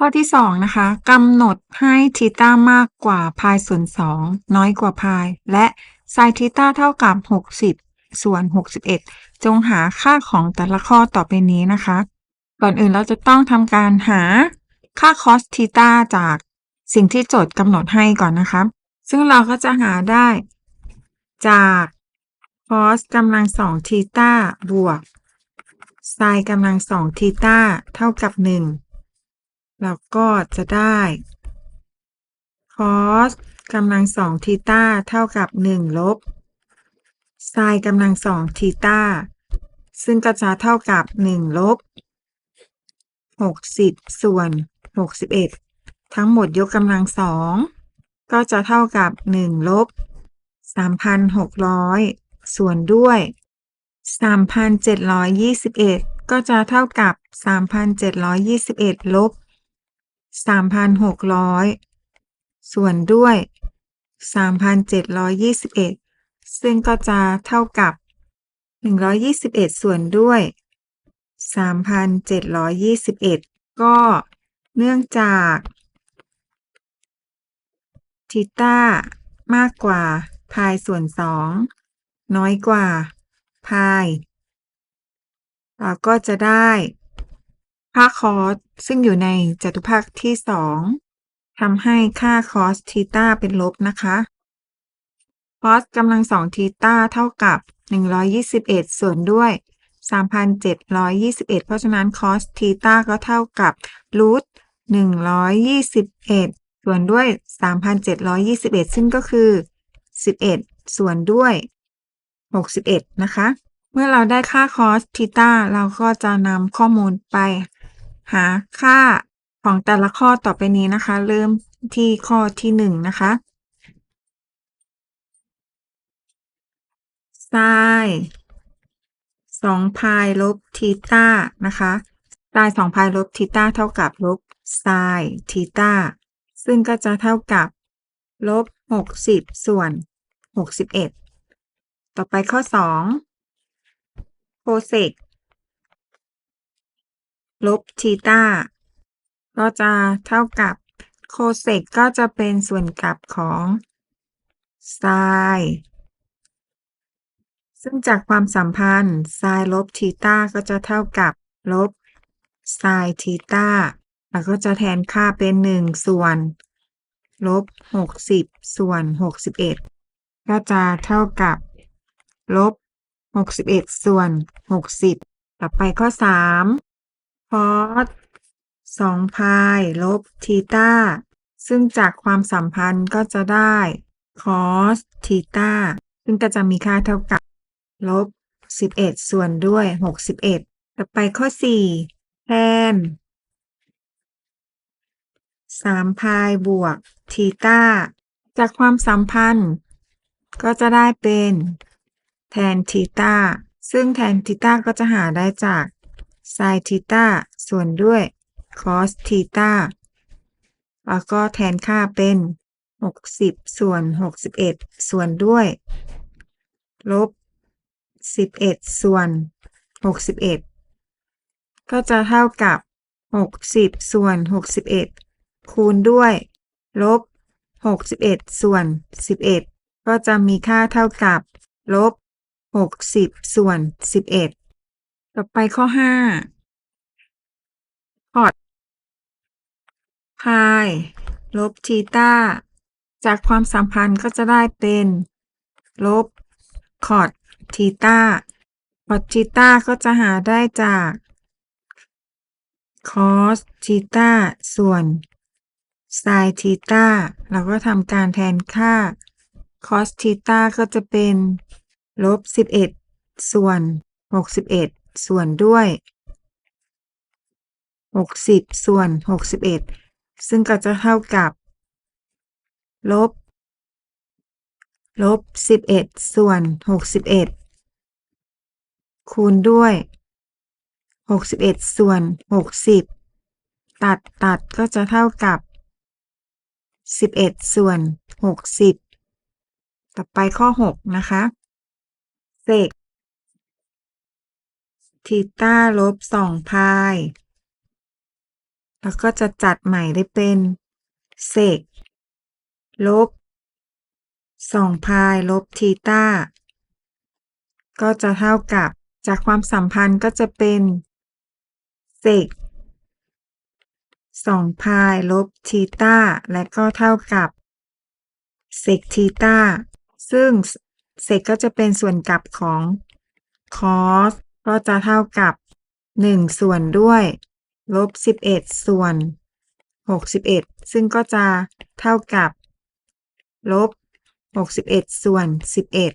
ข้อที่สองนะคะกำหนดให้ทีต้ามากกว่าพายส่วนสองน้อยกว่าพาย และไซน์ทีต้าเท่ากับ 60 ส่วน 61 จงหาค่าของแต่ละข้อต่อไปนี้นะคะ ก่อนอื่นเราจะต้องทำการหาค่าคอสทีต้าจากสิ่งที่โจทย์กำหนดให้ก่อนนะคะ ซึ่งเราก็จะหาได้จากคอสกำลังสองทีต้าบวกไซน์กำลังสองทีต้าเท่ากับ 1 เราก็จะได้ cos กำลังสองทีตาเท่ากับหนึ่งลบ sin กำลังสองทีตาซึ่งก็จะเท่ากับหนึ่งลบหกสิบส่วนหกสิบเอ็ดทั้งหมดยกกำลังสองก็จะเท่ากับหนึ่งลบสามพันหกร้อยส่วนด้วยสามพันเจ็ดร้อยยี่สิบเอ็ดก็จะเท่ากับสามพันเจ็ดร้อยยี่สิบเอ็ดลบ สามพันหกร้อยส่วนด้วยสามพันเจ็ดร้อยยี่สิบเอ็ดซึ่งก็จะเท่ากับหนึ่งร้อยยี่สิบเอ็ดส่วนด้วยสามพันเจ็ดร้อยยี่สิบเอ็ดก็เนื่องจากทีต้ามากกว่าพายส่วนสองน้อยกว่าพาย เราก็จะได้ ค่าคอสซึ่งอยู่ในจตุพรรคที่สองทำให้ค่าคอสทีต้าเป็นลบนะคะคอสกำลังสองทีต้าเท่ากับหนึ่งร้อยี่สิบเอ็ดส่วนด้วยสามพันเจ็ดร้อยยี่สิบเอ็ดเพราะฉะนั้นคอสทีต้าก็เท่ากับรูทหนึ่งร้อยยี่สิบเอ็ดส่วนด้วยสามพันเจ็ดร้อยยี่สิบเอ็ดซึ่งก็คือสิบเอ็ดส่วนด้วยหกสิบเอ็ดนะคะ เมื่อเราได้ค่าคอสทีต้าเราก็จะนำข้อมูลไป หาค่าของแต่ละข้อต่อไปนี้นะคะ เริ่มที่ข้อที่หนึ่งนะคะไซน์สองพายลบทีต้านะคะไซน์สองพายลบทีต้าเท่ากับลบไซน์ทีต้าซึ่งก็จะเท่ากับลบหกสิบส่วนหกสิบเอ็ดต่อไปข้อสองโคเซก ลบทีต้าก็จะเท่ากับโคเซกก็จะเป็นส่วนกลับของไซน์ซึ่งจากความสัมพันธ์ไซน์ลบทีต้าก็จะเท่ากับลบไซน์ทีต้าแล้วก็จะแทนค่าเป็นหนึ่งส่วนลบหกสิบส่วนหกสิบเอ็ดก็จะเท่ากับลบหกสิบเอ็ดส่วนหกสิบต่อไปข้อสาม คอสสองพายลบทีตาซึ่งจากความสัมพันธ์ก็จะได้คอสทีตาซึ่งก็จะมีค่าเท่ากับลบสิบเอ็ดส่วนด้วยหกสิบเอ็ดต่อไปข้อสี่แทนสามพายบวกทีตาจากความสัมพันธ์ ก็จะได้เป็นแทนทีตาซึ่งแทนทีตาก็จะหาได้จาก ไซน์ทีตาส่วนด้วยคอสทีตาแล้วก็แทนค่าเป็นหกสิบส่วนหกสิบเอ็ดส่วนด้วย ลบสิบเอ็ดส่วนหกสิบเอ็ดก็จะเท่ากับหกสิบส่วนหกสิบเอ็ดคูณด้วย ลบหกสิบเอ็ดส่วนสิบเอ็ดก็จะมีค่าเท่ากับ ลบหกสิบส่วนสิบเอ็ด ต่อไปข้อห้าพอดพายลบทีตาจากความสัมพันธ์ก็จะได้เป็น ลบคอดทีตาคอดทีตาก็จะหาได้จากคอสทีตาส่วนไซน์ทีตาเราก็ทำการแทนค่าคอสทีตาก็จะเป็น ลบสิบเอ็ดส่วนหก ส่วนด้วยหกสิบส่วนหกสิบเอ็ดซึ่งก็จะเท่ากับ ลบ ลบสิบเอ็ดส่วนหกสิบเอ็ดคูณด้วยหกสิบเอ็ดส่วนหกสิบตัดตัดก็จะเท่ากับสิบเอ็ดส่วนหกสิบต่อไปข้อหกนะคะ เศษ ทีต้าลบสองพาย แล้วก็จะจัดใหม่ได้เป็นเซกลบสองพายลบทีตาก็จะเท่ากับจากความสัมพันธ์ก็จะเป็นเซกสองพายลบทีตาและก็เท่ากับเซกทีตาซึ่งเซกก็จะเป็นส่วนกลับของคอส ก็จะเท่ากับหนึ่งส่วนด้วยลบสิบเอ็ดส่วนหกสิบเอ็ดซึ่งก็จะเท่ากับลบหกสิบเอ็ดส่วนสิบเอ็ด